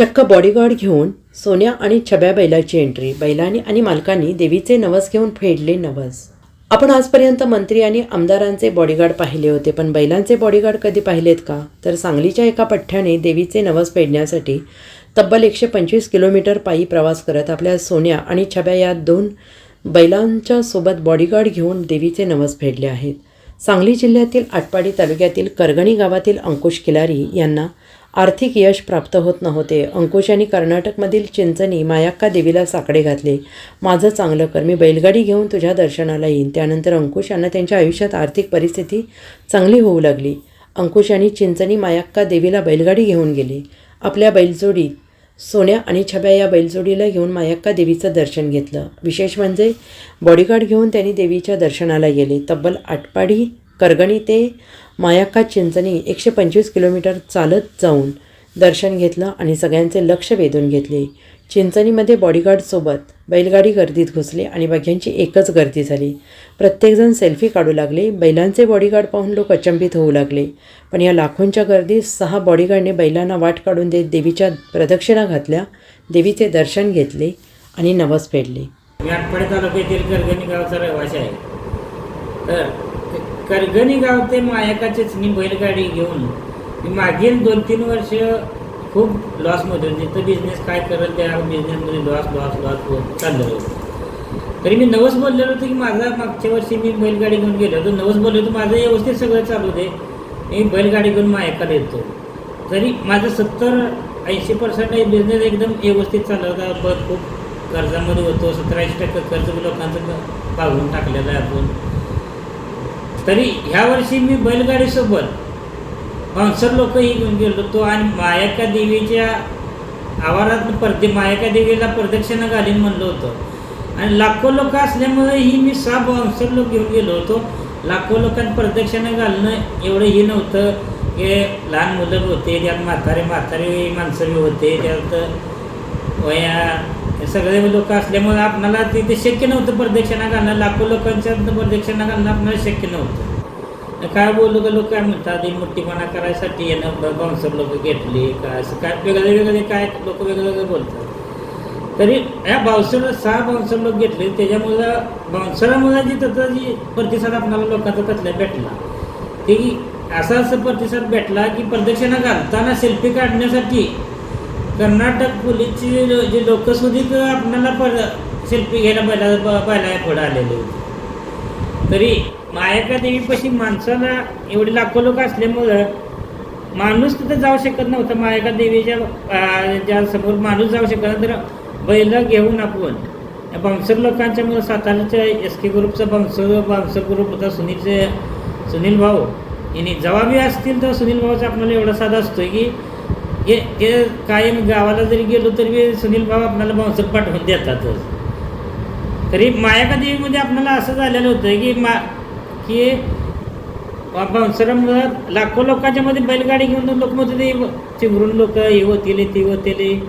चक्क बॉडीगार्ड घेऊन सोन्या आणि छब्या बैलाची एंट्री बैलांनी आणि मालकांनी देवीचे नवस घेऊन फेडले नवस. आपण आजपर्यंत मंत्री आणि आमदारांचे बॉडीगार्ड पाहिले होते पण बैलांचे बॉडीगार्ड कधी पाहिलेत का? तर सांगलीच्या एका पठ्ठ्याने देवीचे नवस फेडण्यासाठी तब्बल एकशे पंचवीस किलोमीटर पायी प्रवास करत आपल्या सोन्या आणि छब्या या दोन बैलांच्या सोबत बॉडीगार्ड घेऊन देवीचे नवस फेडले आहेत. सांगली जिल्ह्यातील आटपाडी तालुक्यातील करगणी गावातील अंकुश किलारी यांना आर्थिक यश प्राप्त होत नव्हते. अंकुश यांनी कर्नाटकमधील चिंचणी मायाक्का देवीला साकडे घातले. माझं चांगलं कर मी बैलगाडी घेऊन तुझ्या दर्शनाला येईन. त्यानंतर अंकुश यांना त्यांच्या आयुष्यात आर्थिक परिस्थिती चांगली होऊ लागली. अंकुश यांनी चिंचणी मायाक्का देवीला बैलगाडी घेऊन गेले. आपल्या बैलजोडीत सोन्या आणि छब्या या बैलजोडीला घेऊन मायक्का देवीचं दर्शन घेतलं. विशेष म्हणजे बॉडीगार्ड घेऊन त्यांनी देवीच्या दर्शनाला गेले. तब्बल आटपाडी करगणी ते मायाक्का चिंचणी एकशे पंचवीस किलोमीटर चालत जाऊन दर्शन घेतलं आणि सगळ्यांचे लक्ष वेधून घेतले. चिंचणीमध्ये बॉडीगार्डसोबत बैलगाडी गर्दीत घुसले आणि बघ्यांची एकच गर्दी झाली. प्रत्येकजण सेल्फी काढू लागले. बैलांचे बॉडीगार्ड पाहून लोक अचंबित होऊ लागले. पण या लाखोंच्या गर्दीत सहा बॉडीगार्डने बैलांना वाट काढून देत देवीच्या प्रदक्षिणा घातल्या. देवीचे दर्शन घेतले आणि नवस फेडले. मी आटपाडी तालुक्यातील करगणी गावचा रहिवासी आहे. तर करगणी गाव ते मायकाचेच मी बैलगाडी घेऊन. मी मागील दोन तीन वर्ष खूप लॉसमध्ये होते. तर बिझनेस काय करेल त्या बिझनेसमध्ये लॉस लॉस लॉस चाललेलो होतं तरी मी नवस बोललेलो होतो की माझा मागच्या वर्षी मी बैलगाडी घेऊन गेलो होतो. नवस बोललो होतो माझं व्यवस्थित सगळं चालू दे. मी बैलगाडी घेऊन मायकाला येतो. तरी माझं सत्तर ऐंशी पर्सेंट बिझनेस एकदम व्यवस्थित चालला होता. ब- खूप कर्जामध्ये होतो. सत्तर ऐंशी टक्के कर्ज लोकांचं पाहून टाकलेलं आहे आपण. तरी ह्या वर्षी मी बैलगाडीसोबत बाउन्सर लोकही घेऊन गेलो होतो आणि मायाका देवीच्या आवारात परदे मायाका देवीला प्रदक्षिणा घालीन म्हणलं होतं. आणि लाखो लोक असल्यामुळे ही मी सहा बाउन्सर लोक घेऊन गेलो होतो. लाखो लोकांना प्रदक्षिणा घालणं एवढं हे नव्हतं. की लहान मुलं होते त्यात म्हातारे म्हातारे माणसं होते त्यात वया हे सगळे लोक असल्यामुळे आपणाला तिथे शक्य नव्हतं प्रदक्षिणा घालणं. लाखो लोकांच्या प्रदक्षिणा घालणं आपल्याला शक्य नव्हतं. काय बोललो का लोक? काय म्हणतात? मोठीपणा करायसाठी येणं बाउन्सर लोक घेतले काय असं? काय वेगळे वेगळे काय लोक वेगळे वेगळे बोलतात? तरी या बाउन्सर सहा बाउन्सर लोक घेतले त्याच्यामुळं बाउन्सरामुळे जी त्याचा जी प्रतिसाद आपणाला लोकांचा त्यातल्या भेटला. ते असा असं प्रतिसाद भेटला की प्रदक्षिणा घालताना सेल्फी काढण्यासाठी कर्नाटक पोलीसची जो- जे लोक आपल्याला पर सेल्फी घ्यायला पहिला पहिला पुढं आलेले होते. तरी मायका देवीपाशी माणसाला एवढे लाखो लोक असल्यामुळं माणूस तिथं जाऊ शकत नव्हता. मायका देवीच्या ज्या समोर माणूस जाऊ शकत तर बैल घेऊन आपण. या लोकांच्या मुळे साताऱ्याच्या एस के ग्रुपचा बंसर बंसर ग्रुप होता सुनीलचे सुनील भाऊ. यांनी जबाबी असतील तर सुनील भाऊचा आपल्याला एवढा साधा असतोय की हे ते कायम गावाला जरी गेलो तरी सुनील बाबा आपल्याला बाउन्सर पाठवून देतातच तरी मायाका देवीमध्ये आपल्याला असं झालेलं होतं की मा की बाउन्सरामुळं लाखो लोकांच्या मध्ये बैलगाडी घेऊन लोक म्हणत ते चिंगरून लोक हे होतील ते होतील.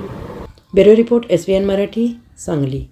Bureau report S B N Marathi Sangli.